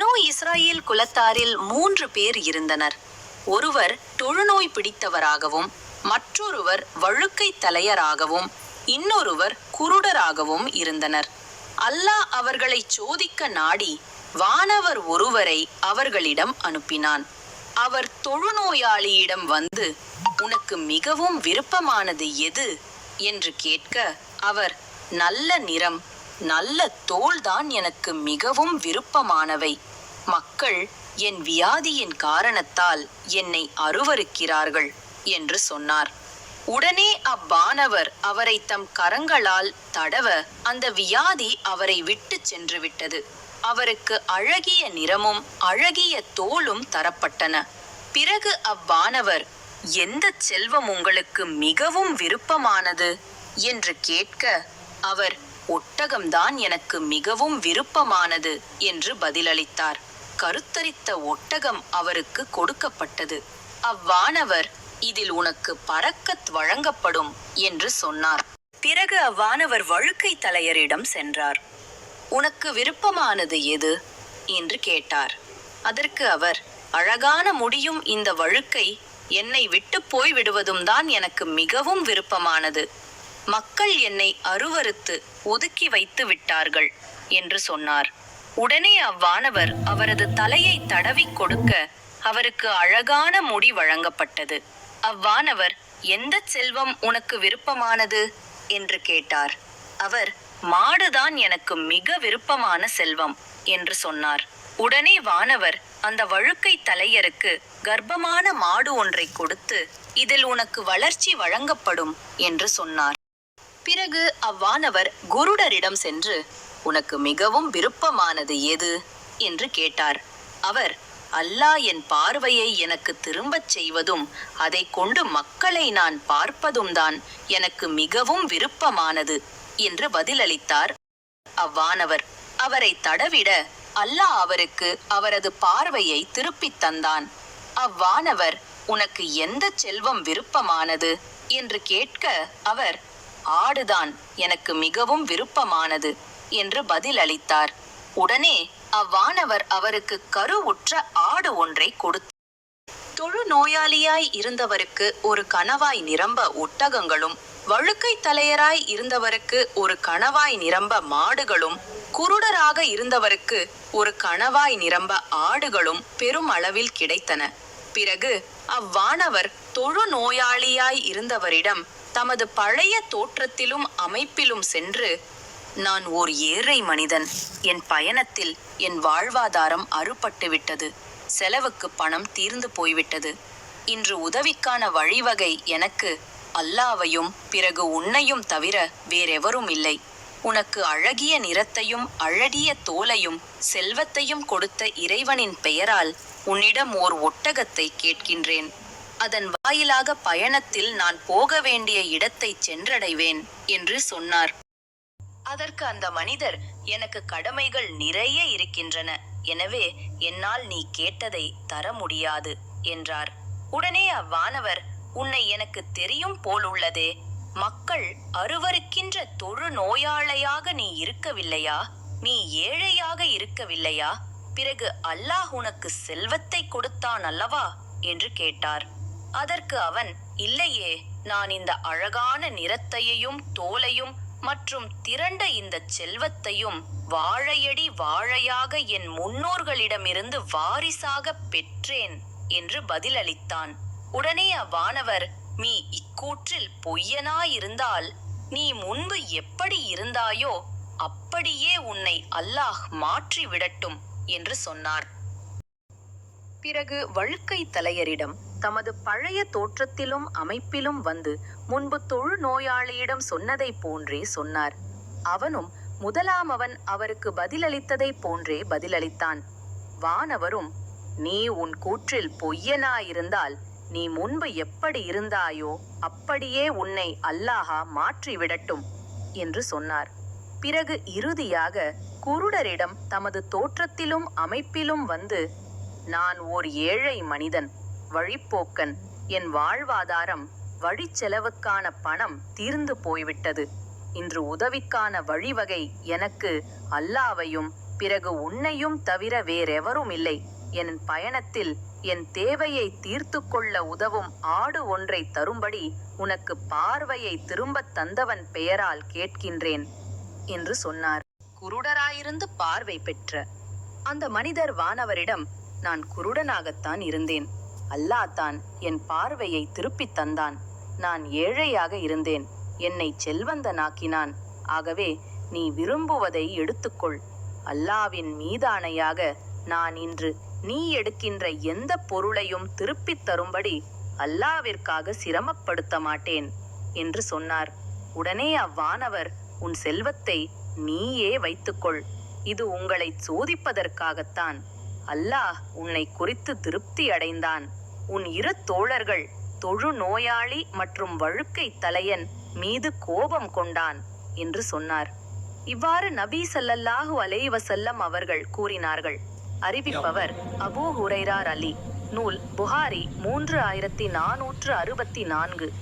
பனோ இஸ்ராயேல் குலத்தாரில் மூன்று பேர் இருந்தனர். ஒருவர் தொழுநோய் பிடித்தவராகவும் மற்றொருவர் வழுக்கை தலையராகவும் இன்னொருவர் குருடராகவும் இருந்தனர். அல்லாஹ் அவர்களை சோதிக்க நாடி வானவர் ஒருவரை அவர்களிடம் அனுப்பினான். அவர் தொழுநோயாளியிடம் வந்து உனக்கு மிகவும் விருப்பமானது எது? என்று கேட்க அவர் நல்ல நிறம் நல்ல தோல்தான் எனக்கு மிகவும் விருப்பமானவை. மக்கள் என் வியாதியின் காரணத்தால் என்னை அருவருக்கிறார்கள் என்று சொன்னார். உடனே அவ்வானவர் அவரை தம் கரங்களால் தடவ அந்த வியாதி அவரை விட்டு சென்று விட்டது. அவருக்கு அழகிய நிறமும் அழகிய தோலும் தரப்பட்டன. பிறகு அவ்வானவர் எந்த செல்வம் உங்களுக்கு மிகவும் விருப்பமானது? என்று கேட்க அவர் ஒட்டகம்தான் எனக்கு மிகவும் விருப்பமானது என்று பதிலளித்தார். கருத்தரித்த ஒட்டகம் அவருக்கு கொடுக்கப்பட்டது. அவ்வானவர் இதில் உனக்கு பறக்கத் வழங்கப்படும் என்று சொன்னார். பிறகு அவ்வானவர் வழுக்கை தலையரிடம் சென்றார். உனக்கு விருப்பமானது எது? என்று கேட்டார். அதற்கு அவர் அழகான முடியும் இந்த வழுக்கை. என்னை விட்டு போய் விடுவதும் தான் எனக்கு மிகவும் விருப்பமானது. மக்கள் என்னை அருவருத்து ஒதுக்கி வைத்து விட்டார்கள் என்று சொன்னார். உடனே அவ்வானவர் அவரது தலையை தடவிக் கொடுக்க அவருக்கு அழகான முடி வழங்கப்பட்டது. அவ்வானவர் எந்த செல்வம் உனக்கு விருப்பமானது? என்று கேட்டார். அவர் மாடுதான் எனக்கு மிக விருப்பமான செல்வம் என்று சொன்னார். உடனே வானவர் அந்த வழுக்கை தலையருக்கு கர்ப்பமான மாடு ஒன்றை கொடுத்து இதில் உனக்கு வளர்ச்சி வழங்கப்படும் என்று சொன்னார். பிறகு அவ்வானவர் குருடரிடம் சென்று உனக்கு மிகவும் விருப்பமானது எது என்று கேட்டார். அவர் அல்லாஹ் என் பார்வையை எனக்கு திரும்பச் செய்வதும் அதை கொண்டு மக்களை நான் பார்ப்பதும் தான் எனக்கு மிகவும் விருப்பமானது என்று பதிலளித்தார் அவ்வானவர். அவரை தடவிட அல்லாஹ் அவருக்கு அவரது பார்வையை திருப்பித் தந்தான். அவ்வானவர் உனக்கு எந்த செல்வம் விருப்பமானது என்று கேட்க அவர் ஆடுதான் எனக்கு மிகவும் விருப்பமானது என்று பதிலளித்தார். உடனே அவ்வானவர் அவருக்கு கருவுற்ற ஆடு ஒன்றை கொடுத்தார். தொழு நோயாளியாய் இருந்தவருக்கு ஒரு கணவாய் நிரம்ப ஒட்டகங்களும் வழுக்கை தலையராய் இருந்தவருக்கு ஒரு கணவாய் நிரம்ப மாடுகளும் குருடராக இருந்தவருக்கு ஒரு கணவாய் நிரம்ப ஆடுகளும் பெரும் அளவில் கிடைத்தன. பிறகு அவ்வானவர் தொழு நோயாளியாய் இருந்தவரிடம் தமது பழைய தோற்றத்திலும் அமைப்பிலும் சென்று நான் ஓர் ஏழை மனிதன். என் பயணத்தில் என் வாழ்வாதாரம் அறுபட்டுவிட்டது செலவுக்கு பணம் தீர்ந்து போய்விட்டது. இன்று உதவிக்கான வழிவகை எனக்கு அல்லாவையும் பிறகு உன்னையும் தவிர வேறெவரும் இல்லை. உனக்கு அழகிய நிறத்தையும் அழகிய தோலையும் செல்வத்தையும் கொடுத்த இறைவனின் பெயரால் உன்னிடம் ஓர் ஒட்டகத்தை கேட்கின்றேன். அதன் வாயிலாக பயணத்தில் நான் போக வேண்டிய இடத்தை சென்றடைவேன் என்று சொன்னார். அதற்கு அந்த மனிதர் எனக்கு கடமைகள் நிறைய இருக்கின்றன. எனவே என்னால் நீ கேட்டதை தர முடியாது என்றார். உடனே அவ்வானவர் உன்னை எனக்கு தெரியும் போலுள்ளதே மக்கள் அருவருக்கின்ற தொழு நோயாளையாக நீ இருக்கவில்லையா? நீ ஏழையாக இருக்கவில்லையா? பிறகு அல்லாஹ் உனக்கு செல்வத்தை கொடுத்தான் அல்லவா என்று கேட்டார். அதற்கு அவன் இல்லையே நான் இந்த அழகான நிறத்தையும் தோலையும் மற்றும் திரண்ட இந்த செல்வத்தையும் வாழையடி வாழையாக என் முன்னோர்களிடமிருந்து வாரிசாக பெற்றேன் என்று பதிலளித்தான். உடனே அவ்வானவர் நீ இக்கூற்றில் பொய்யனாயிருந்தால் நீ முன்பு எப்படி இருந்தாயோ அப்படியே உன்னை அல்லாஹ் மாற்றி விடட்டும் என்று சொன்னார். பிறகு வழுக்கை தலையரிடம் தமது பழைய தோற்றத்திலும் அமைப்பிலும் வந்து முன்பு தொழு நோயாளியிடம் சொன்னதைப் போன்றே சொன்னார். அவனும் முதலாம் அவன் அவருக்கு பதிலளித்ததைப் போன்றே பதிலளித்தான். வானவரும் நீ உன் கூற்றில் பொய்யனாயிருந்தால் நீ முன்பு எப்படி இருந்தாயோ அப்படியே உன்னை அல்லாஹா மாற்றிவிடட்டும் என்று சொன்னார். பிறகு இறுதியாக குருடரிடம் தமது தோற்றத்திலும் அமைப்பிலும் வந்து நான் ஓர் ஏழை மனிதன் வழிப்போக்கன். என் வாழ்வாதாரம் வழிச்செலவுக்கான பணம் தீர்ந்து போய்விட்டது. இன்று உதவிக்கான வழிவகை எனக்கு அல்லாவையும் பிறகு உன்னையும் தவிர வேறெவரும் இல்லை என் பயணத்தில் என் தேவையை தீர்த்து கொள்ள உதவும் ஆடு ஒன்றை தரும்படி உனக்கு பார்வையை திரும்பத் தந்தவன் பெயரால் கேட்கின்றேன் என்று சொன்னார். குருடராயிருந்து பார்வை பெற்ற அந்த மனிதர் வானவரிடம் நான் குருடனாகத்தான் இருந்தேன். அல்லாஹ் தான் என் பார்வையை திருப்பித் தந்தான். நான் ஏழையாக இருந்தேன். என்னை செல்வந்தனாக்கினான். ஆகவே நீ விரும்புவதை எடுத்துக்கொள். அல்லாவின் மீதானையாக நான் இன்று நீ எடுக்கின்ற எந்த பொருளையும் திருப்பித் தரும்படி அல்லாவிற்காக சிரமப்படுத்த மாட்டேன் என்று சொன்னார். உடனே அவ்வானவர் உன் செல்வத்தை நீயே வைத்துக்கொள். இது உங்களை சோதிப்பதற்காகத்தான். அல்லாஹ் உன்னை குறித்து திருப்தி அடைந்தான். உன் இரு தோழர்கள் தொழு நோயாளி மற்றும் வழுக்கை தலையன் மீது கோபம் கொண்டான் என்று சொன்னார். இவ்வாறு நபி சல்லல்லாஹு அலைவசல்லம் அவர்கள் கூறினார்கள். அறிவிப்பவர் அபூ ஹுரைரார் அலி. நூல் புகாரி மூன்று ஆயிரத்தி நானூற்று அறுபத்தி நான்கு.